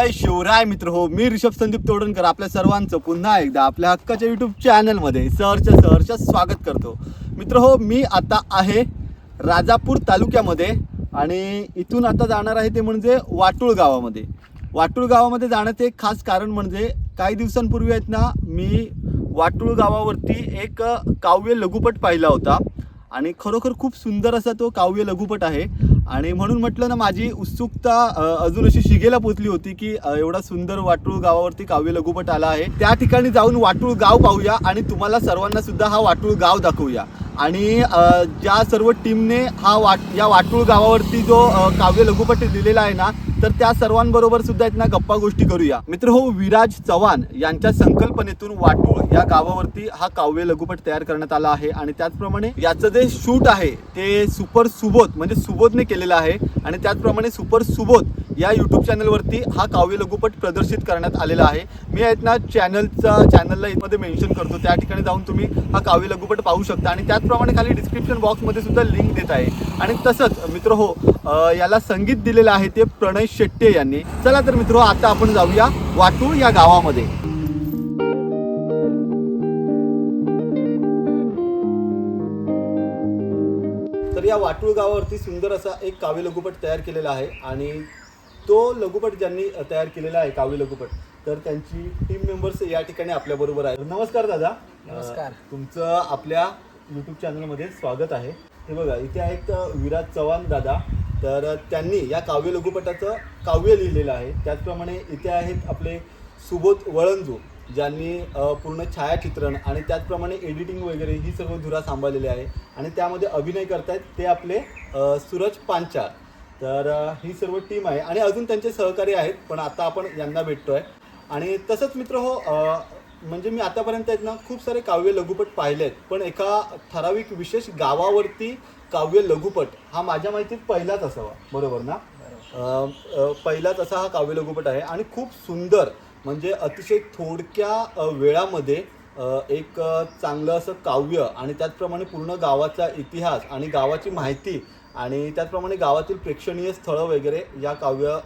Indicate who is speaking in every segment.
Speaker 1: जय शिवराय मित्र. हो मी ऋषभ संदीप तोडणकर आपल्या सर्वांचं पुन्हा एकदा आपल्या हक्काच्या युट्यूब चॅनलमध्ये सहरच्या सहरच्या स्वागत करतो. मित्र हो मी आता आहे राजापूर तालुक्यामध्ये आणि इथून आता जाणार आहे ते म्हणजे वाटूळ गावामध्ये. वाटूळ गावामध्ये जाण्याचं एक खास कारण म्हणजे काही दिवसांपूर्वी आहेत ना मी वाटूळ गावावरती एक काव्य लघुपट पाहिला होता. आणि खरोखर खूप सुंदर असा तो काव्य लघुपट आहे. आणि म्हणून म्हटलं ना माझी उत्सुकता अजून अशी शिगेला पोचली होती की एवढा सुंदर वाटूळ गावावरती काव्य लघुपट आला आहे. त्या ठिकाणी जाऊन वाटूळ गाव पाहूया आणि तुम्हाला सर्वांना सुद्धा हा वाटूळ गाव दाखवूया. आणि ज्या सर्व टीमने हा वाट या वाटूळ गावावरती जो काव्य लघुपट दिलेला आहे ना तर त्या सर्वांबरोबर सुद्धा आहेत ना गप्पा गोष्टी करूया. मित्र हो विराज चव्हाण यांच्या संकल्पनेतून वाटूळ या गावावरती हा काव्य लघुपट तयार करण्यात आला आहे. आणि त्याचप्रमाणे याचं जे शूट आहे ते सुपर सुबोध म्हणजे सुबोधने केलेलं आहे. आणि त्याचप्रमाणे सुपर सुबोध या यूट्यूब चॅनलवरती हा काव्य लघुपट प्रदर्शित करण्यात आलेला आहे. मी आहेत ना चॅनलचा चॅनलला इथमध्ये मेन्शन करतो. त्या ठिकाणी जाऊन तुम्ही हा काव्य लघुपट पाहू शकता. आणि त्याचप्रमाणे खाली डिस्क्रिप्शन बॉक्समध्ये सुद्धा लिंक देत आहे. आणि तसंच मित्र हो याला संगीत दिलेलं आहे ते प्रणय शेट्टे यांनी. चला तर मित्र हो, आता आपण जाऊया वाटूळ या गावामध्ये. तर या वाटूळ गावावरती सुंदर असा एक काव्य लघुपट तयार केलेला आहे. आणि तो लघुपट ज्यांनी तयार केलेला आहे काव्य लघुपट तर त्यांची टीम मेंबर्स या ठिकाणी आपल्या बरोबर आहे नमस्कार दादा.
Speaker 2: नमस्कार.
Speaker 1: तुमचं आपल्या युट्यूब चॅनलमध्ये स्वागत आहे. हे बघा इथे आहेत विराज चव्हाण दादा. तर त्यांनी या काव्य लघुपटाचं काव्य लिहिलेलं आहे. त्याचप्रमाणे इथे आहेत आपले सुबोध वळंजू ज्यांनी पूर्ण छायाचित्रण आणि त्याचप्रमाणे एडिटिंग वगैरे ही सर्व धुरा सांभाळलेली आहे. आणि त्यामध्ये अभिनय करतायत ते आपले सूरज पांचाळ. तर ही सर्व टीम आहे आणि अजून त्यांचे सहकारी आहेत पण आता आपण यांना भेटतोय. आणि तसंच मित्र हो म्हणजे मी आतापर्यंत आहेत ना खूप सारे काव्य लघुपट पाहिले आहेत पण एका ठराविक विशेष गावावरती काव्य लघुपट हा माझ्या माहितीत पहिलाच असावा. बरोबर ना? पहिलाच असा हा काव्य लघुपट आहे आणि खूप सुंदर म्हणजे अतिशय थोडक्या वेळामध्ये एक चांगलं असं काव्य आणि त्याचप्रमाणे पूर्ण गावाचा इतिहास आणि गावाची माहिती आणि त्याचप्रमाणे गावातील प्रेक्षणीय स्थळं वगैरे या काव्य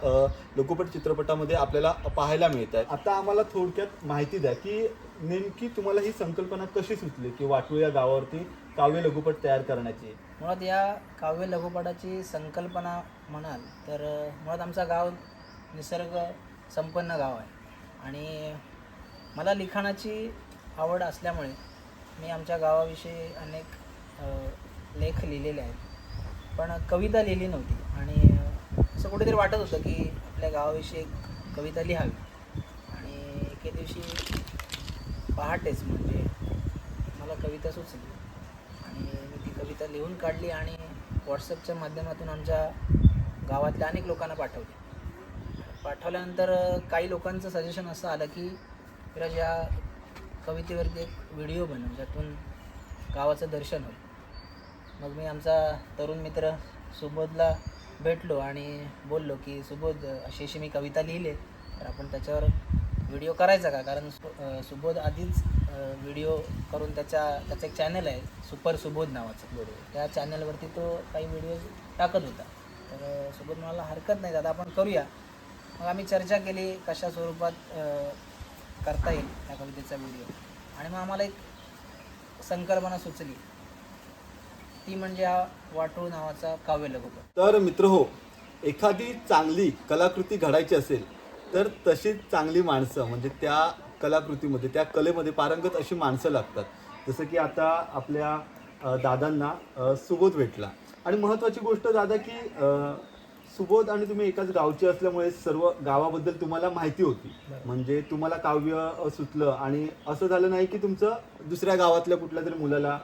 Speaker 1: लघुपट चित्रपटामध्ये आपल्याला पाहायला मिळत आहे आता आम्हाला थोडक्यात माहिती द्या की नेमकी तुम्हाला ही संकल्पना कशी सुचली की वाटू या गावावरती काव्य लघुपट तयार करण्याची?
Speaker 2: मुळात या काव्य लघुपटाची संकल्पना म्हणाल तर मुळात आमचा गाव निसर्ग संपन्न गाव आहे. आणि मला लिखाणाची आवड असल्यामुळे मी आमच्या गावाविषयी अनेक लेख लिहिलेले आहेत. पण कविता लिहिली नव्हती. आणि असं कुठेतरी वाटत होतं की आपल्या गावाविषयी एक कविता लिहावी. आणि एके दिवशी पहाटेच म्हणजे मला कविता सुचली. आणि मी ती कविता लिहून काढली आणि व्हॉट्सअपच्या माध्यमातून आमच्या गावातल्या अनेक लोकांना पाठवली. पाठवल्यानंतर काही लोकांचं सजेशन असं आलं की विराज या कवितेवरती एक व्हिडिओ बनव ज्यातून गावाचं दर्शन होईल. मग मी आमचा तरुण मित्र सुबोधला भेटलो आणि बोललो की सुबोध अशी अशी मी कविता लिहिली तर आपण त्याच्यावर व्हिडिओ करायचा का? कारण सुबोध आधीच व्हिडिओ करून त्याच्या त्याचं एक चॅनल आहे सुपर सुबोध नावाचं. बरोबर. त्या चॅनलवरती तो काही व्हिडिओ टाकत होता. तर सुबोध म्हणाला हरकत नाही दादा आपण करूया. मग आम्ही चर्चा केली कशा स्वरूपात करता येईल त्या कवितेचा व्हिडिओ आणि मग आम्हाला एक संकल्पना सुचली. ती म्हणजे हा वाटूळ नावाचा काव्य लघुपट
Speaker 1: तर मित्र हो एखादी चांगली कलाकृती घडायची असेल तर तशीच चांगली माणसं म्हणजे त्या कलाकृतीमध्ये त्या कलेमध्ये पारंगत अशी माणसं लागतात. जसं की आता आपल्या अ, दादांना अ, सुबोध भेटला. आणि महत्त्वाची गोष्ट दादा की अ, सुबोध आणि तुम्ही एकाच गावचे असल्यामुळे सर्व गावाबद्दल तुम्हाला माहिती होती. म्हणजे तुम्हाला काव्य अ, सुचलं आणि असं झालं नाही की तुमचं दुसऱ्या गावातल्या कुठल्या तरी मुलाला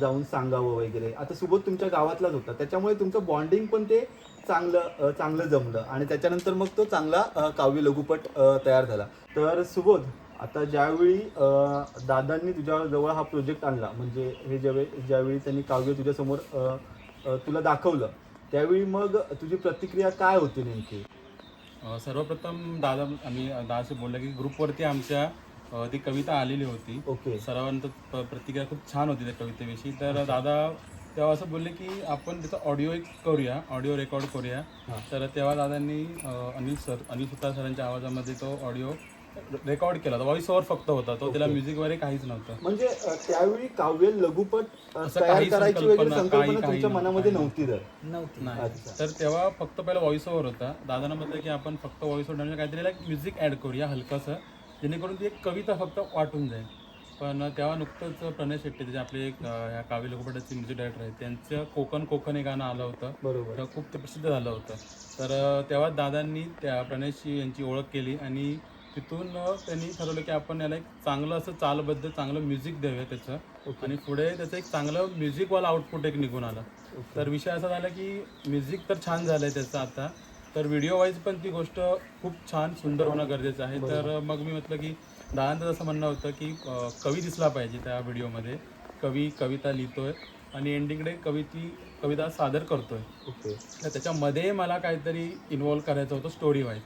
Speaker 1: जाऊन सांगावं वगैरे. आता सुबोध तुमच्या गावातलाच होता. त्याच्यामुळे तुमचं बॉन्डिंग पण ते चांगलं चांगलं जमलं. आणि त्याच्यानंतर मग तो चांगला काव्य लघुपट तयार झाला. तर सुबोध आता ज्यावेळी दादांनी तुझ्या जवळ हा प्रोजेक्ट आणला म्हणजे हे ज्यावेळी ज्यावेळी त्यांनी काव्य तुझ्यासमोर तुला दाखवलं त्यावेळी मग तुझी प्रतिक्रिया काय होती नेमकी?
Speaker 3: सर्वप्रथम दादा आम्ही दादाशी बोललं की ग्रुपवरती आमच्या अ, ती कविता आलेली होती.
Speaker 1: ओके.
Speaker 3: सर्वांत प्रतिक्रिया खूप छान होती त्या कवितेविषयी. तर दादा तेव्हा असं बोलले की आपण त्याचा ऑडिओ एक करूया ऑडिओ रेकॉर्ड करूया. तर तेव्हा दादांनी अ, अनिल सर अनिल सुतार सरांच्या आवाजामध्ये तो ऑडिओ रेकॉर्ड केला. होता व्हॉइस ओव्हर फक्त होता. तो त्याला म्युझिक वगैरे काहीच नव्हतं.
Speaker 1: म्हणजे अं, त्यावेळी काव्य लघुपट अं,
Speaker 3: असं
Speaker 1: तयार
Speaker 3: काही
Speaker 1: करायची
Speaker 3: संकल्पना,
Speaker 1: वगैरे संकल्पना
Speaker 3: काही- काही
Speaker 1: तुमच्या
Speaker 3: नव्हतं,
Speaker 1: मनामध्ये नव्हती तर?
Speaker 2: नव्हती.
Speaker 3: नाही. तर तेव्हा फक्त पहिला व्हॉइस ओव्हर होता. दादानं म्हटलं की आपण फक्त व्हॉइस ओव्हर काहीतरी एक म्युझिक ॲड करूया हलकंसं. जेणेकरून ती एक कविता फक्त वाटून जाईल. पण तेव्हा नुकतंच प्रणय शेट्टी त्याचे आपले एक ह्या काव्य लोकपटाचे म्युझिक डायरेक्टर आहेत त्यांचं कोकण कोकण हे गाणं आलं होतं.
Speaker 1: बरोबर.
Speaker 3: खूप ते प्रसिद्ध झालं होतं. तर तेव्हा दादांनी त्या प्रणयशी यांची ओळख केली आणि तिथून त्यांनी ठरवलं की आपण याला एक चांगलं असं चालबद्ध चांगलं म्युझिक देऊया त्याचं. आणि पुढे त्याचं एक चांगलं म्युझिकवाला आउटपुट एक निघून आला. तर विषय असा झाला की म्युझिक तर छान झालं आहे त्याचं आता. तर व्हिडिओ वाईज पण ती गोष्ट खूप छान सुंदर होणं गरजेचं आहे. तर मग मी म्हटलं की दादांचं असं म्हणणं होतं की कवी दिसला पाहिजे त्या व्हिडिओमध्ये कवी कविता लिहितोय आणि एंडिंगकडे कवी ती कविता सादर करतोय.
Speaker 1: ओके.
Speaker 3: तर त्याच्यामध्ये मला काहीतरी इन्वॉल्व करायचं होतं स्टोरी वाईज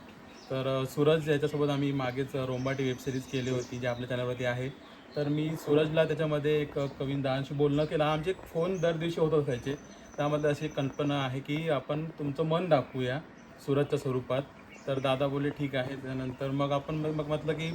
Speaker 3: तर सूरज याच्यासोबत आम्ही मागेच रोंबाटी वेब सिरीज केली होती जी आपल्या चॅनलवरती आहे. तर मी सूरजला त्याच्यामध्ये एक कवीन दादांशी बोलणं केलं. आमचे फोन दर दिवशी होत असायचे. त्यामध्ये अशी कल्पना आहे की आपण तुमचं मन दाखवूया. सूरजच्या स्वरूपात. तर दादा बोलले ठीक आहे. त्यानंतर मग आपण मग मग म्हटलं की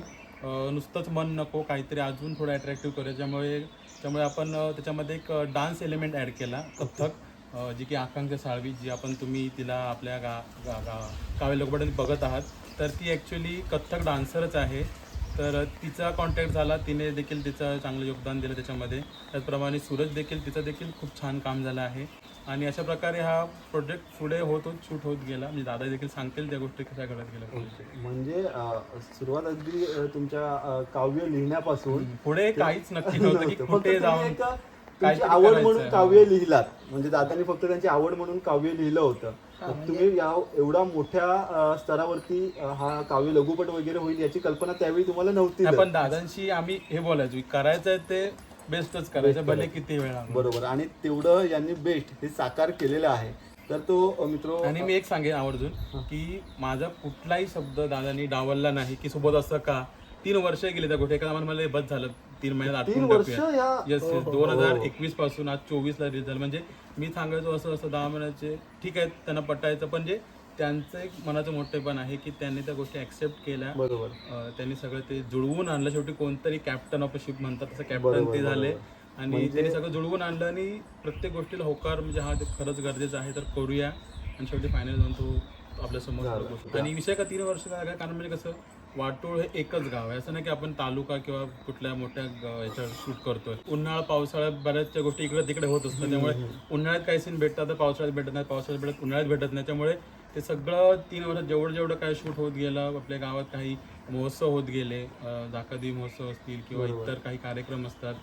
Speaker 3: नुसतंच मन नको काहीतरी अजून थोडं अट्रॅक्टिव्ह करूया. त्यामुळे त्यामुळे आपण त्याच्यामध्ये एक डान्स एलिमेंट ॲड केला कथ्थक जी की आकांक्षा साळवी जी आपण तुम्ही तिला आपल्या गा गा गा काव्य लोकपटात बघत आहात. तर ती ॲक्च्युली कथ्थक डान्सरच आहे. तर तिचा कॉन्टॅक्ट झाला तिने देखील तिचं चांगलं योगदान दिलं त्याच्यामध्ये. त्याचप्रमाणे सूरज देखील तिचं देखील खूप छान काम झालं आहे. आणि अशा प्रकारे हा प्रोजेक्ट पुढे होत होत शूट होत गेला म्हणजे दादा देखील सांगतील त्या गोष्टी कशा घडत गेल्या.
Speaker 1: म्हणजे अं, सुरुवात अगदी अं, तुमच्या अं, काव्य लिहिण्यापासून
Speaker 3: पुढे काहीच नक्की नव्हतं की
Speaker 1: नव्हतं. फक्त
Speaker 3: कुठे
Speaker 1: तुम्ही
Speaker 3: जाऊन
Speaker 1: एक तुमची
Speaker 3: काहीतरी
Speaker 1: आवड म्हणून. काव्य लिहिलात म्हणजे दादांनी फक्त त्यांची आवड म्हणून काव्य लिहिलं होतं तर
Speaker 2: म्हणजे-
Speaker 1: तुम्ही या एवढा मोठ्या अं, स्तरावरती अं, हा काव्य लघुपट वगैरे होईल याची कल्पना त्यावेळी तुम्हाला नव्हती
Speaker 3: नाही. पण दादांशी आम्ही हे बोलायचो की करायचं आहे ते बेस्टच करायचं भले किती वेळ.
Speaker 1: बरोबर. आणि तेवढं यांनी बेस्ट हे साकार केलेलं आहे. तर तो मित्र
Speaker 3: आणि मी एक सांगेन आवर्जून की माझा कुठलाही शब्द दादानी डावलला नाही की सोबत असं का? तीन वर्ष गेले त्या गोष्टी. एका मला हे बस झालं. तीन महिन्यात येस येस दोन हजार एकवीसपासून आज चोवीस ला रिलीज झालं. म्हणजे मी सांगायचो असं असं दहा महिन्याचे. ठीक आहे त्यांना पटायचं. पण जे त्यांचं एक मनाचं मोठेपण आहे की त्यांनी त्या गोष्टी ऍक्सेप्ट केल्या.
Speaker 1: बरोबर.
Speaker 3: अं, त्यांनी सगळं ते जुळवून आणलं. शेवटी कोणतरी कॅप्टन ऑफ शिप म्हणतात तसं कॅप्टन
Speaker 1: बरोबर,
Speaker 3: ते झाले. आणि
Speaker 1: म्हणजे-
Speaker 3: त्यांनी सगळं जुळवून आणलं आणि प्रत्येक गोष्टीला होकार म्हणजे हा ते खरंच गरजेचं आहे. तर करूया. आणि शेवटी फायनल जाऊन तो आपल्यासमोर
Speaker 1: झालं.
Speaker 3: आणि विषय का तीन वर्ष काय कारण म्हणजे कसं वाटोळ हे एकच गाव आहे. असं नाही की आपण तालुका किंवा कुठल्या मोठ्या ग- याच्यावर शूट करतोय. उन्हाळा पावसाळ्यात बऱ्याचशा गोष्टी इकडे तिकडे होत असतात. त्यामुळे उन्हाळ्यात काही सीन भेटतात तर पावसाळ्यात भेटत नाही. पावसाळ्यात भेटत उन्हाळ्यात भेटत नाही. त्यामुळे ते सगळं तीन वर्षात जेवढं जेवढं काय शूट होत गेलं आपल्या गावात काही महोत्सव होत गेले अं, जाकादी महोत्सव असतील किंवा इतर काही कार्यक्रम असतात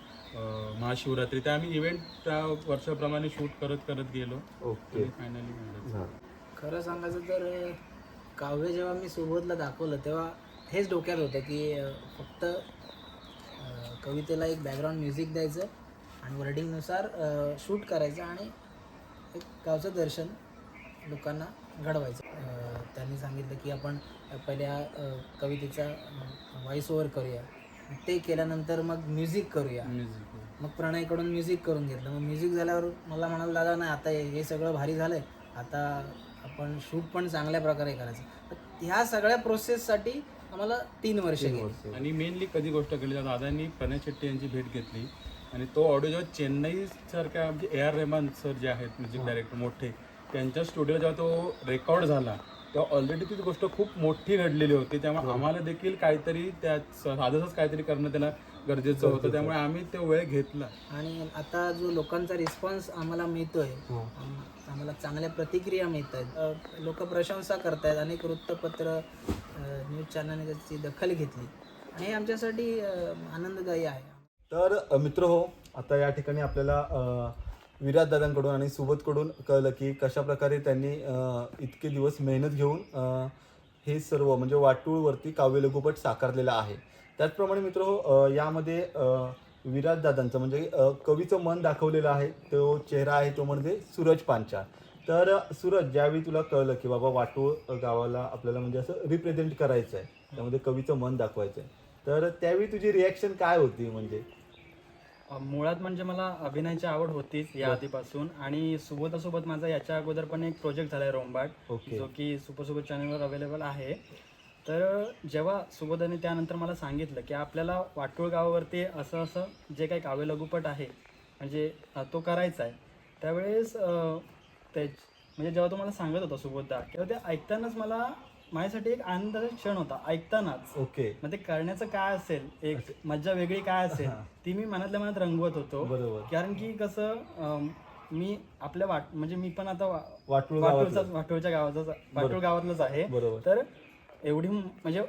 Speaker 3: महाशिवरात्री ते आम्ही इव्हेंट त्या वर्षाप्रमाणे शूट करत करत गेलो.
Speaker 1: ओके.
Speaker 3: फायनली
Speaker 1: झालं.
Speaker 2: खरं सांगायचं तर काव्य जेव्हा मी सुबोधला दाखवलं तेव्हा हेच डोक्यात होतं की फक्त कवितेला एक बॅकग्राऊंड म्युझिक द्यायचं आणि वर्डिंगनुसार शूट करायचं आणि एक गावचं दर्शन लोकांना घडवायचं. त्यांनी सांगितलं की आपण पहिल्या कवितेचा व्हॉइस ओव्हर करूया. ते केल्यानंतर मग म्युझिक करूया.
Speaker 3: म्युझिक
Speaker 2: मग प्रणयकडून म्युझिक करून घेतलं. मग म्युझिक झाल्यावर मला म्हणाला दादा नाही आता हे सगळं भारी झालंय. आता आपण शूट पण चांगल्या प्रकारे करायचं. तर ह्या सगळ्या प्रोसेससाठी आम्हाला तीन वर्ष गेली.
Speaker 3: आणि मेनली कधी गोष्ट केली तर दादांनी प्रणय शेट्टी यांची भेट घेतली. आणि तो ऑडिओ जेव्हा चेन्नई सारख्या म्हणजे ए आर रेहमान सर जे आहेत म्युझिक डायरेक्टर मोठे त्यांच्या स्टुडिओ जेव्हा तो रेकॉर्ड झाला तेव्हा ऑलरेडी ती गोष्ट खूप मोठी घडलेली होती. त्यामुळे आम्हाला देखील काहीतरी त्या साधंच काहीतरी करणं त्याला गरजेचं होतं. त्यामुळे आम्ही तो वेळ घेतला.
Speaker 2: आणि आता जो लोकांचा रिस्पॉन्स आम्हाला मिळतोय
Speaker 1: हा.
Speaker 2: आम- आम्हाला चांगल्या प्रतिक्रिया मिळत आहेत लोक प्रशंसा करतायत. अनेक वृत्तपत्र न्यूज चॅनलने त्याची दखल घेतली. आणि हे आमच्यासाठी आनंददायी आहे.
Speaker 1: तर मित्र हो आता या ठिकाणी आपल्याला अ, विराट दादांकडून आणि सुबोधकडून कळलं की कशा प्रकारे त्यांनी इतके दिवस मेहनत घेऊन हे सर्व म्हणजे वाटूळवरती काव्य लघुपट साकारलेला आहे. त्याचप्रमाणे मित्र हो यामध्ये अ, दादांचं म्हणजे कवीचं मन दाखवलेलं आहे. तो चेहरा आहे तो म्हणजे सूरज पांचा तर सूरज ज्यावेळी तुला कळलं की बाबा वाटूळ गावाला आपल्याला म्हणजे असं रिप्रेझेंट करायचं आहे त्यामध्ये कवीचं मन दाखवायचं आहे तर त्यावेळी तुझी रिॲक्शन काय होती म्हणजे?
Speaker 4: मुळात म्हणजे मला अभिनयाची आवड होतीच या आधीपासून. आणि सुबोधासोबत माझा याच्या अगोदर पण एक प्रोजेक्ट झालाय रोमबाट. जो की सुपर सुपर चॅनलवर अवेलेबल आहे. तर जेव्हा सुबोधाने त्यानंतर मला सांगितलं की आपल्याला वाटोळ गावावरती असं असं जे काही काव्य लघुपट आहे म्हणजे तो करायचा आहे त्यावेळेस ते म्हणजे जेव्हा तो मला सांगत होता सुबोधदा तेव्हा ते ऐकतानाच मला माझ्यासाठी एक आनंदाचा क्षण होता ऐकतानाच.
Speaker 1: ओके.
Speaker 4: मग ते करण्याचं काय असेल एक मज्जा वेगळी काय असेल ती मी मनातल्या मनात रंगवत होतो.
Speaker 1: बरोबर.
Speaker 4: कारण की कसं अं, मी आपल्या वाट म्हणजे मी पण आता वा-
Speaker 1: वाटूळ
Speaker 4: वाटोळचा. वाटोळच्या गावाचा वाटोळ गावातलंच आहे.
Speaker 1: बरोबर.
Speaker 4: तर एवढी म- म्हणजे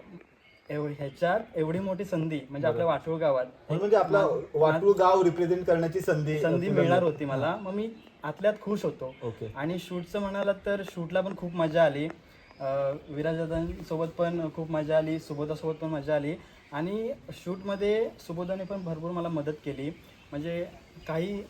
Speaker 4: एवढी ह्याच्यात एवढी मोठी संधी म्हणजे आपल्या वाटोळ गावात.
Speaker 1: म्हणजे आपला वाटूळ गाव रिप्रेझेंट करण्याची संधी
Speaker 4: संधी मिळणार. होती मला. मग मी आतल्यात खुश होतो.
Speaker 1: ओके.
Speaker 4: आणि शूटचं म्हणाला तर शूटला पण खूप मजा आली. विराजदादांसोबत पण खूप मजा आली सुबोधासोबत पण मजा आली. आणि शूटमध्ये सुबोधाने पण भरपूर मला मदत केली. म्हणजे काही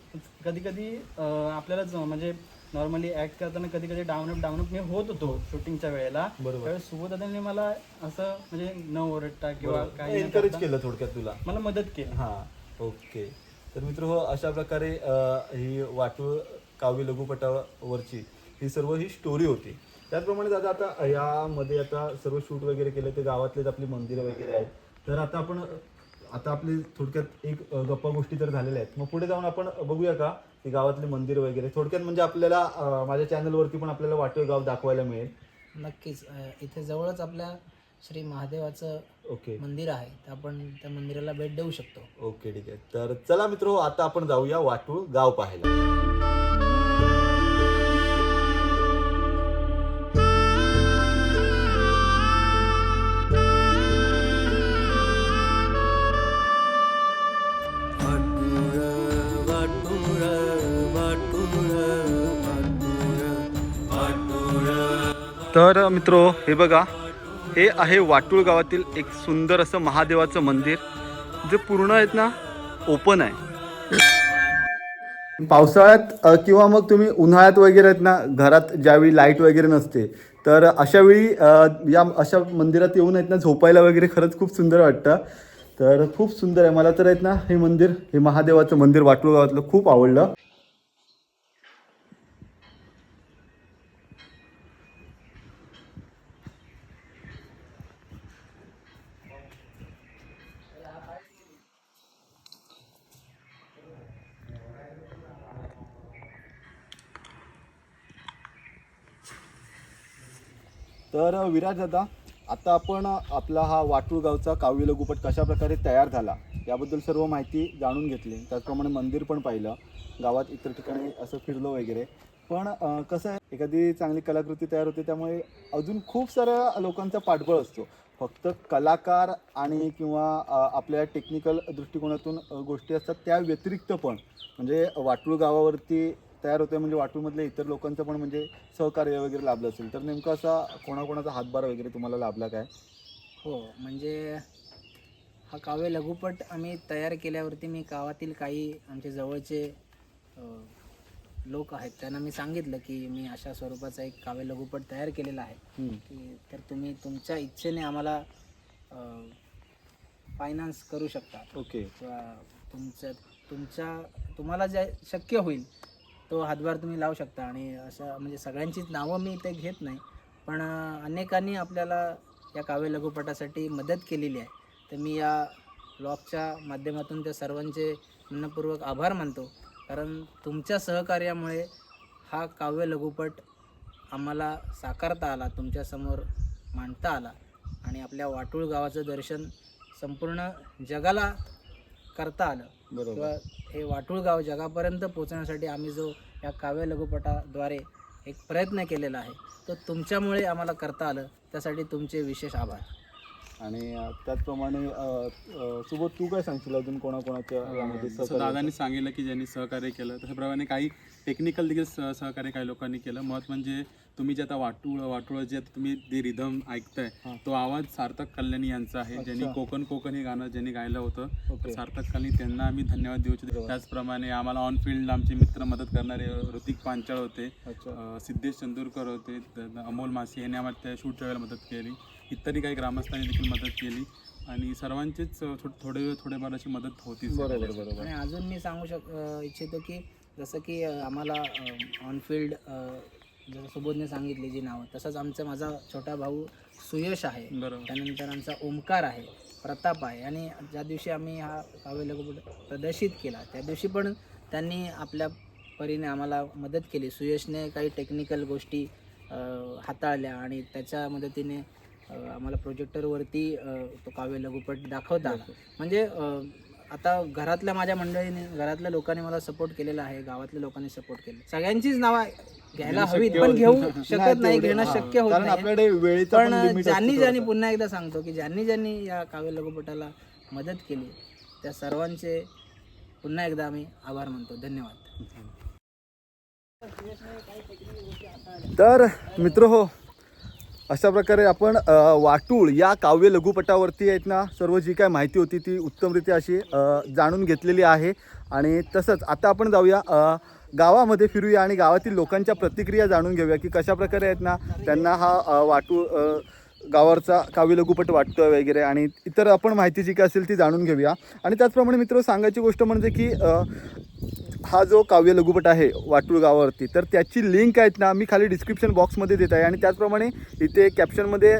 Speaker 4: कधी कधी आपल्याला ज- म्हणजे नॉर्मली ॲक्ट करताना कधी कधी डाऊनअप डाऊनअप मी होत होतो शूटिंगच्या वेळेला.
Speaker 1: बरोबर.
Speaker 4: सुबोधाने मला असं म्हणजे न ओरडता किंवा काही
Speaker 1: एनकरेज केलं थोडक्यात तुला.
Speaker 4: मला मदत केली.
Speaker 1: हा ओके. तर मित्र हो अशा प्रकारे ही वाटूळ काव्य लघुपटावरची ही सर्व ही स्टोरी होती. त्याचप्रमाणे दादा आता यामध्ये आता सर्व शूट वगैरे केले ते गावातलेच आपली मंदिरं वगैरे आहेत. तर आता आपण आता आपली थोडक्यात एक गप्पा गोष्टी तर झालेल्या आहेत. मग पुढे जाऊन आपण बघूया का की गावातली मंदिर वगैरे. थोडक्यात म्हणजे आपल्याला माझ्या चॅनलवरती पण आपल्याला वाटूळ गाव दाखवायला मिळेल.
Speaker 2: नक्कीच. इथे जवळच आपल्या श्री महादेवाचं
Speaker 1: ओके.
Speaker 2: मंदिर आहे. तर आपण त्या मंदिराला भेट देऊ शकतो.
Speaker 1: ओके ठीक आहे. तर चला मित्र आता आपण जाऊया वाटूळ गाव पाहायला. तर मित्र हे बघा हे आहे वाटूळ गावातील एक सुंदर असं महादेवाचं मंदिर जे पूर्ण आहेत ना ओपन आहे. पावसाळ्यात किंवा मग तुम्ही उन्हाळ्यात वगैरे आहेत ना घरात ज्यावेळी लाइट वगैरे नसते तर अशा वेळी या अशा मंदिरात येऊन आहेत ना झोपायला वगैरे खरंच खूप सुंदर वाटतं. तर खूप सुंदर आहे. मला तर आहेत ना हे मंदिर हे महादेवाचं मंदिर वाटूळ गावातलं खूप आवडलं. तर विराज दादा आता आपण आपला हा वाटूळ गावचा काव्य लघुपट कशा प्रकारे तयार झाला याबद्दल सर्व माहिती जाणून घेतली. त्याचप्रमाणे मंदिर पण पाहिलं गावात इतर ठिकाणी असं फिरलो वगैरे. पण कसं आहे एखादी चांगली कलाकृती तयार होते त्यामुळे अजून खूप साऱ्या लोकांचा पाठबळ असतो. फक्त कलाकार आणि किंवा आपल्या टेक्निकल दृष्टिकोनातून गोष्टी असतात त्या व्यतिरिक्त पण. म्हणजे वाटूळ गावावरती तयार होते म्हणजे वाटूमधल्या इतर लोकांचं पण म्हणजे सहकार्य वगैरे लाभलं असेल तर नेमकं असा कोणाकोणाचा हातभार वगैरे तुम्हाला लाभला काय?
Speaker 2: हो म्हणजे हा काव्य लघुपट आम्ही तयार केल्यावरती मी गावातील काही आमचे जवळचे लोक आहेत त्यांना मी सांगितलं की मी अशा स्वरूपाचा एक काव्य लघुपट तयार केलेला आहे. की तर तुम्ही तुमच्या इच्छेने आम्हाला फायनान्स करू शकता.
Speaker 1: ओके.
Speaker 2: किंवा तुमच्या तुमच्या तुम्हाला जे शक्य होईल तो हातभार तुम्ही लावू शकता आणि अशा म्हणजे सगळ्यांचीच नावं मी इथे घेत नाही. पण अनेकांनी आपल्याला या काव्य लघुपटासाठी मदत केलेली आहे. तर मी या ब्लॉगच्या माध्यमातून त्या सर्वांचे मनपूर्वक आभार मानतो. कारण तुमच्या सहकार्यामुळे हा काव्य लघुपट आम्हाला साकारता आला तुमच्यासमोर मांडता आला आणि आपल्या वाटूळ गावाचं दर्शन संपूर्ण जगाला करता आलं. किंवा हे वाटूळ गाव जगापर्यंत पोहोचण्यासाठी आम्ही जो या काव्य लघुपटाद्वारे एक प्रयत्न केलेला आहे तो तुमच्यामुळे आम्हाला करता आलं. त्यासाठी तुमचे विशेष आभार.
Speaker 1: आणि त्याचप्रमाणे सुबोध तू काय सांगशील अजून कोणाकोणाच्या
Speaker 3: दादांनी सांगितलं की ज्यांनी सहकार्य केलं तशाप्रमाणे काही टेक्निकल देखील सह सहकार्य काही लोकांनी केलं. महत्त्व म्हणजे तुम्ही जे आता वाटूळ वाटूळ जे आता तुम्ही जे रिधम ऐकताय. तो आवाज सार्थक कल्याणी यांचा आहे ज्यांनी. कोकण कोकण हे गाणं ज्यांनी गायलं होतं. सार्थक कल्याणी त्यांना आम्ही धन्यवाद देऊ इच्छितो. त्याचप्रमाणे आम्हाला ऑन फील्ड आमचे मित्र मदत करणारे ऋतिक पांचाळ होते सिद्धेश चंदूरकर होते अमोल मासी यांनी आम्हाला त्या शूटच्या वेळेला मदत केली. इतरही काही ग्रामस्थांनी देखील मदत केली. आणि सर्वांचीच थोडे थोडेफार अशी मदत होतीच
Speaker 1: बरोबर बरोबर.
Speaker 2: आणि अजून मी सांगू शक इच्छितो की जसं की आम्हाला ऑन फील्ड जसं सुबोधने सांगितली जी नावं तसंच आमचा माझा छोटा भाऊ सुयश आहे.
Speaker 3: बरोबर.
Speaker 2: त्यानंतर आमचा ओमकार आहे प्रताप आहे. आणि ज्या दिवशी आम्ही हा काव्य लघुपट प्रदर्शित केला त्या दिवशी पण त्यांनी आपल्या परीने आम्हाला मदत केली. सुयशने काही टेक्निकल गोष्टी हाताळल्या आणि त्याच्या मदतीने आम्हाला प्रोजेक्टरवरती तो काव्य लघुपट दाखवता. म्हणजे आता घरातल्या माझ्या मंडळीने घरातल्या लोकांनी मला सपोर्ट केलेला आहे गावातल्या लोकांनी सपोर्ट केलं. सगळ्यांचीच नावं घ्यायला हवीत पण घेऊ शकत नाही घेणं. शक्य होत नाही.
Speaker 1: पण
Speaker 2: ज्यांनी ज्यांनी पुन्हा एकदा सांगतो की ज्यांनी ज्यांनी या काव्य लघुपटाला मदत केली त्या सर्वांचे पुन्हा एकदा आम्ही आभार मानतो. धन्यवाद.
Speaker 1: तर मित्र हो अशा प्रकारे आपण वाटूळ या काव्य लघुपटावरती आहेत ना सर्व जी काय माहिती होती ती उत्तमरित्या अशी जाणून घेतलेली आहे. आणि तसंच आता आपण जाऊया गावामध्ये फिरूया आणि गावातील लोकांच्या प्रतिक्रिया जाणून घेऊया की कशा प्रकारे आहेत ना त्यांना हा वाटू गावावरचा काव्य लघुपट वाटतोय वगैरे आणि इतर आपण माहिती जी काय असेल ती जाणून घेऊया. आणि त्याचप्रमाणे मित्र सांगायची गोष्ट म्हणजे की हा जो काव्य लघुपट आहे वाटूळ गावावरती तर त्याची लिंक आहेत ना मी खाली डिस्क्रिप्शन बॉक्समध्ये देत आहे. आणि त्याचप्रमाणे इथे कॅप्शनमध्ये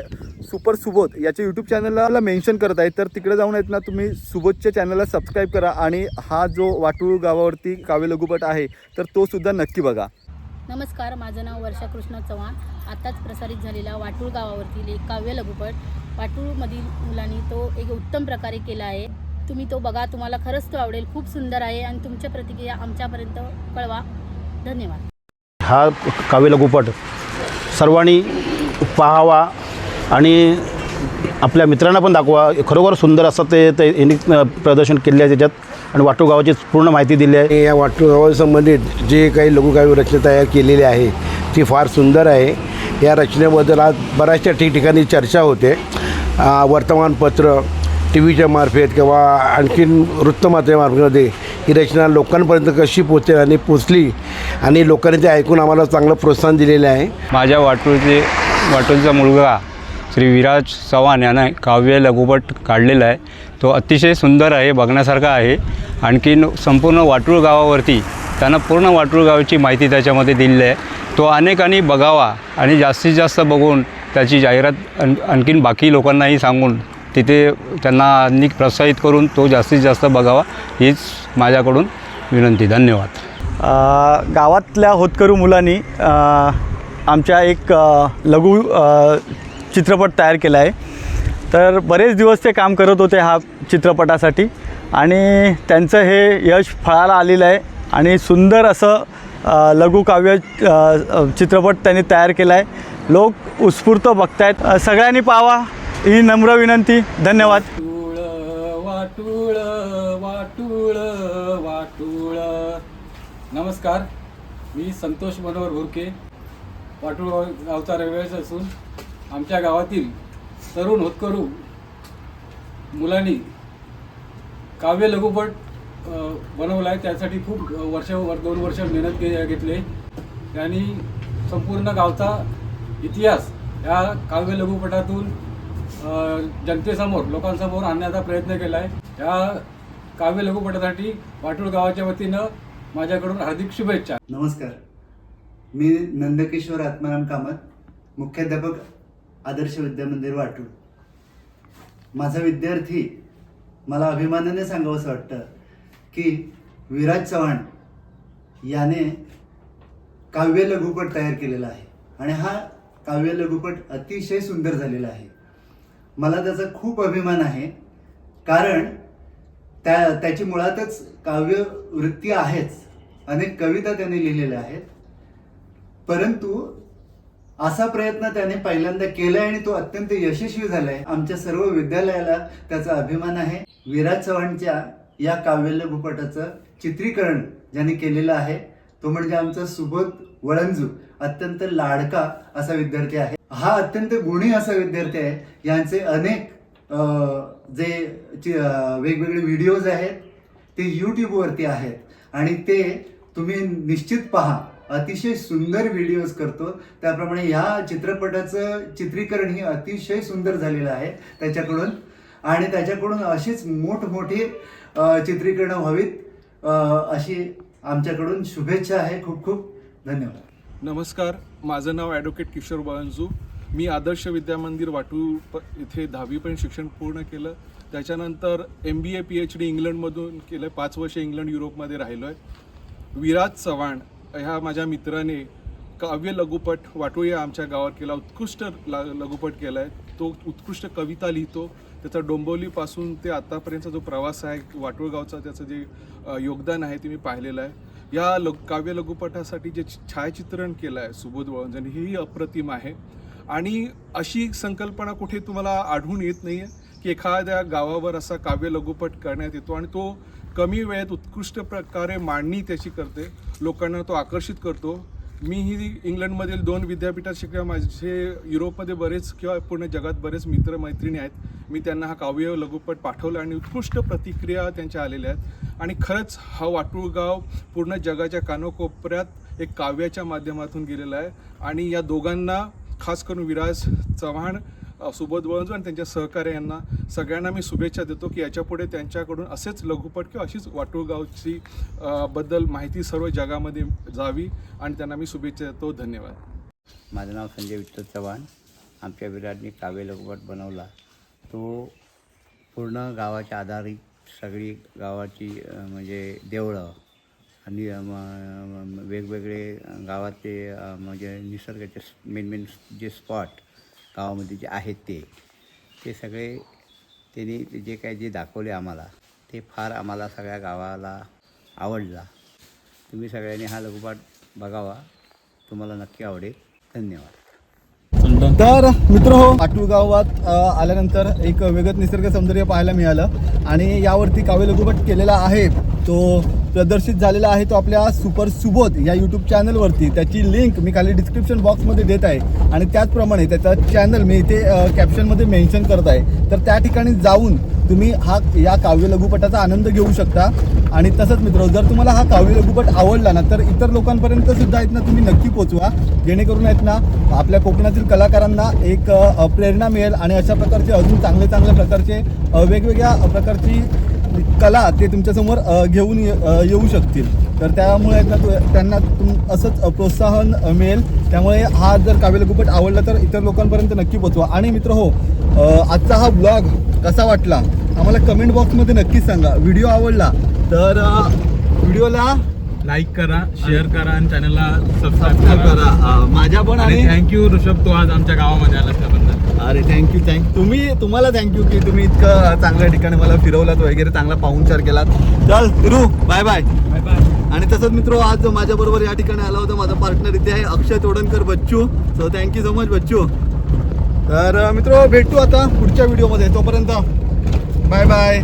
Speaker 1: सुपर सुबोध याच्या यूट्यूब चॅनलला मेन्शन करत आहे. तर तिकडे जाऊन आहेत ना तुम्ही सुबोधच्या चॅनलला सबस्क्राईब करा. आणि हा जो वाटूळ गावावरती काव्य लघुपट आहे तर तो सुद्धा नक्की बघा.
Speaker 5: नमस्कार माझं नाव वर्षा कृष्ण चव्हाण. आत्ताच प्रसारित झालेला वाटूळ गावावरतील एक काव्य लघुपट. वाटूळमधील मुलांनी तो एक उत्तम प्रकारे केला आहे. तुम्ही तो बघा तुम्हाला खरंच तो आवडेल. खूप सुंदर आहे आणि तुमच्या प्रतिक्रिया आमच्यापर्यंत कळवा. धन्यवाद.
Speaker 6: हा काव्य लघुपट सर्वांनी पाहावा आणि आपल्या मित्रांना पण दाखवा. खरोखर सुंदर असं ते ते यांनी प्रदर्शन केले आहे त्याच्यात आणि वाटू गावाची पूर्ण माहिती दिली आहे.
Speaker 7: या वाटूगावासंबंधित जे काही लघुकाव्य रचना तयार केलेली आहे ती फार सुंदर आहे. या रचनेबद्दल आज बऱ्याचशा ठिकठिकाणी चर्चा होते. वर्तमानपत्र टी व्हीच्या मार्फत किंवा आणखीन वृत्तमाध्यमार्फतमध्ये ही रचना लोकांपर्यंत कशी पोचते आणि पोचली आणि लोकांनी ते ऐकून आम्हाला चांगलं प्रोत्साहन दिलेलं आहे.
Speaker 8: माझ्या वाटूळचे वाटूळचा मुलगा श्री विराज चव्हाण यानं काव्य लघुपट काढलेला आहे. तो अतिशय सुंदर आहे बघण्यासारखा आहे. आणखीन संपूर्ण वाटूळ गावावरती त्यांना पूर्ण वाटूळ गावाची माहिती त्याच्यामध्ये दिलेली आहे. तो अनेकांनी बघावा आणि जास्तीत जास्त बघून त्याची जाहिरात आण आणखीन बाकी लोकांनाही सांगून तिथे त्यांना अधिक प्रोत्साहित करून तो जास्तीत जास्त बघावा हीच माझ्याकडून विनंती. धन्यवाद.
Speaker 4: गावातल्या होतकरू मुलांनी आमच्या एक लघु चित्रपट तयार केला आहे. तर बरेच दिवस ते काम करत होते हा चित्रपटासाठी आणि त्यांचं हे यश फळाला आलेलं आहे आणि सुंदर असं लघुकाव्य चित्रपट त्यांनी तयार केला आहे. लोक उत्स्फूर्त बघतायत. आहेत सगळ्यांनी पाहावा. ही नम्र विनंती. धन्यवाद.
Speaker 3: वाटूळ वाटूळ वाटूळ नमस्कार. मी संतोष मनोहर भुरके वाटूळ गावचा रहिवासी असून आमच्या गावातील तरुण होतकरू मुलांनी काव्य लघुपट बनवला आहे त्यासाठी खूप वर्ष वर दोन वर्ष मेहनत घे घेतले. त्यांनी संपूर्ण गावचा इतिहास या काव्य लघुपटातून जनतेसमोर लोकांसमोर आणण्याचा प्रयत्न केला आहे या काव्य लघुपटासाठी वाटूळ गावाच्या वतीनं माझ्याकडून हार्दिक शुभेच्छा.
Speaker 9: नमस्कार. मी नंदकिशोर आत्माराम कामत मुख्याध्यापक आदर्श विद्यामंदिर वाटूळ. माझा विद्यार्थी मला अभिमानाने सांगावंसं वाटतं की विराज चव्हाण याने काव्य लघुपट तयार केलेला आहे. आणि हा काव्य लघुपट अतिशय सुंदर झालेला आहे. मला त्याचा खूप अभिमान आहे. कारण त्या त्याची मुळातच काव्य वृत्ती आहेच. अनेक कविता त्याने लिहिलेल्या आहेत. परंतु असा प्रयत्न त्याने पहिल्यांदा केलाय आणि तो अत्यंत यशस्वी झालाय. आमच्या सर्व विद्यालयाला त्याचा अभिमान आहे. विराज चव्हाणच्या या काव्यल्य भूपटाचं चित्रीकरण ज्याने केलेलं आहे. तो म्हणजे आमचा सुबोध वळंजू अत्यंत लाडका असा विद्यार्थी आहे. हा अत्यंत गुणी असा विद्यार्थी आहे. यांचे अनेक जे चि- वेगवेगळे व्हिडिओज आहेत ते यूट्यूबवरती आहेत. आणि ते तुम्ही निश्चित पहा अतिशय सुंदर व्हिडिओज करतो. त्याप्रमाणे ह्या चित्रपटाचं चित्रीकरण ही अतिशय सुंदर झालेलं आहे त्याच्याकडून. आणि त्याच्याकडून अशीच मोठमोठी चित्रीकरणं व्हावीत अशी आमच्याकडून शुभेच्छा आहे. खूप खूप धन्यवाद.
Speaker 10: नमस्कार. माझं नाव ॲडव्होकेट किशोर बळंजू. मी आदर्श विद्यामंदिर वाटू प इथे दहावीपर्यंत शिक्षण पूर्ण केलं. त्याच्यानंतर M B A P H D इंग्लंडमधून केलं पाच वर्ष इंग्लंड युरोपमध्ये राहिलो आहे विराज चव्हाण ह्या माझ्या मित्राने काव्य लघुपट वाटू या आमच्या गावात केला. उत्कृष्ट ला लघुपट केला आहे तो उत्कृष्ट कविता लिहितो. त्याचा डोंबवलीपासून ते आत्तापर्यंतचा जो प्रवास आहे वाटूळगावचा त्याचं जे योगदान आहे ते मी पाहिलेलं आहे. या ल काव्य लघुपटासाठी जे छायाचित्रण केलं आहे सुबोध वळंजन हेही अप्रतिम आहे. आणि अशी संकल्पना कुठे तुम्हाला आढळून येत नाही आहे की एखाद्या गावावर असा काव्य लघुपट करण्यात येतो आणि तो कमी वेळेत उत्कृष्ट प्रकारे मांडणी त्याची करते. लोकांना तो आकर्षित करतो. मी ही इंग्लंडमधील दोन विद्यापीठात शिकल्या माझे युरोपमध्ये बरेच किंवा पूर्ण जगात बरेच मित्र मैत्रिणी आहेत. मी त्यांना हा काव्य लघुपट पाठवला आणि उत्कृष्ट प्रतिक्रिया त्यांच्या आलेल्या आहेत. आणि खरंच हा वाटूळगाव पूर्ण जगाच्या कानोकोपऱ्यात एक काव्याच्या माध्यमातून गेलेला आहे. आणि या दोघांना खास करून विराज चव्हाण सुबोध वळंजू आणि त्यांच्या सहकारी यांना सगळ्यांना मी शुभेच्छा देतो की याच्यापुढे त्यांच्याकडून असेच लघुपट किंवा अशीच वाटूळगावची बद्दल माहिती सर्व जगामध्ये जावी आणि त्यांना मी शुभेच्छा देतो. धन्यवाद.
Speaker 11: माझं नाव संजय विठ्ठल चव्हाण. आमच्या विराटने काव्य लघुपट बनवला. तो पूर्ण गावाच्या आधारित सगळी गावाची म्हणजे देवळं आणि वेगवेगळे गावातले म्हणजे निसर्गाचे मेन मेन जे स्पॉट गावामध्ये जे आहेत ते ते सगळे त्यांनी जे काय जे दाखवले आम्हाला ते फार आम्हाला सगळ्या गावाला आवडला. तुम्ही सगळ्यांनी हा लघुपट बघावा. तुम्हाला नक्की आवडेल. धन्यवाद.
Speaker 1: तर मित्र हो पाटूळ गावात आल्यानंतर एक वेगळं निसर्ग सौंदर्य पाहायला मिळालं. आणि यावरती काव्य लघुपट केलेला आहे तो प्रदर्शित झालेला आहे तो आपल्या सुपर सुबोध या यूट्यूब चॅनलवरती त्याची लिंक मी खाली डिस्क्रिप्शन बॉक्समध्ये देत आहे. आणि त्याचप्रमाणे त्याचा चॅनल मी इथे कॅप्शनमध्ये मेन्शन करत आहे. तर त्या ठिकाणी जाऊन तुम्ही हा या काव्य लघुपटाचा आनंद घेऊ शकता. आणि तसंच मित्र जर तुम्हाला हा काव्य लघुपट आवडला ना तर इतर लोकांपर्यंत सुद्धा आहेत ना तुम्ही नक्की पोचवा. जेणेकरून आहेत ना आपल्या कोकणातील कलाकारांना एक प्रेरणा मिळेल. आणि अशा प्रकारचे अजून चांगले चांगल्या प्रकारचे वेगवेगळ्या प्रकारची कला ते तुमच्यासमोर घेऊन येऊ शकतील. तर त्यामुळे त्यांना तुम असंच प्रोत्साहन मिळेल. त्यामुळे हा जर काव्य लघुपट आवडला तर इतर लोकांपर्यंत नक्की पोचवा आणि मित्र हो आजचा हा ब्लॉग कसा वाटला? आम्हाला कमेंट बॉक्समध्ये नक्कीच सांगा. व्हिडिओ आवडला तर व्हिडिओला
Speaker 3: लाईक करा शेअर करा आणि चॅनलला
Speaker 1: सबस्क्राईब करा. माझ्या पण आणि
Speaker 3: थँक्यू ऋषभ तू आज आमच्या गावामध्ये आलास त्याबद्दल
Speaker 1: अरे थँक्यू थँक्यू तुम्ही तुम्हाला थँक्यू की तुम्ही इतकं चांगल्या ठिकाणी मला फिरवलात वगैरे चांगला पाहुणचार केलात. चल फिरू बाय बाय
Speaker 3: बाय बाय
Speaker 1: आणि तसंच मित्र आज माझ्याबरोबर या ठिकाणी आला होता माझा पार्टनर इथे आहे Akshay Todankar Bachchu. So thank you so much Bachchu. तर मित्र भेटू आता पुढच्या व्हिडिओमध्ये तोपर्यंत बाय बाय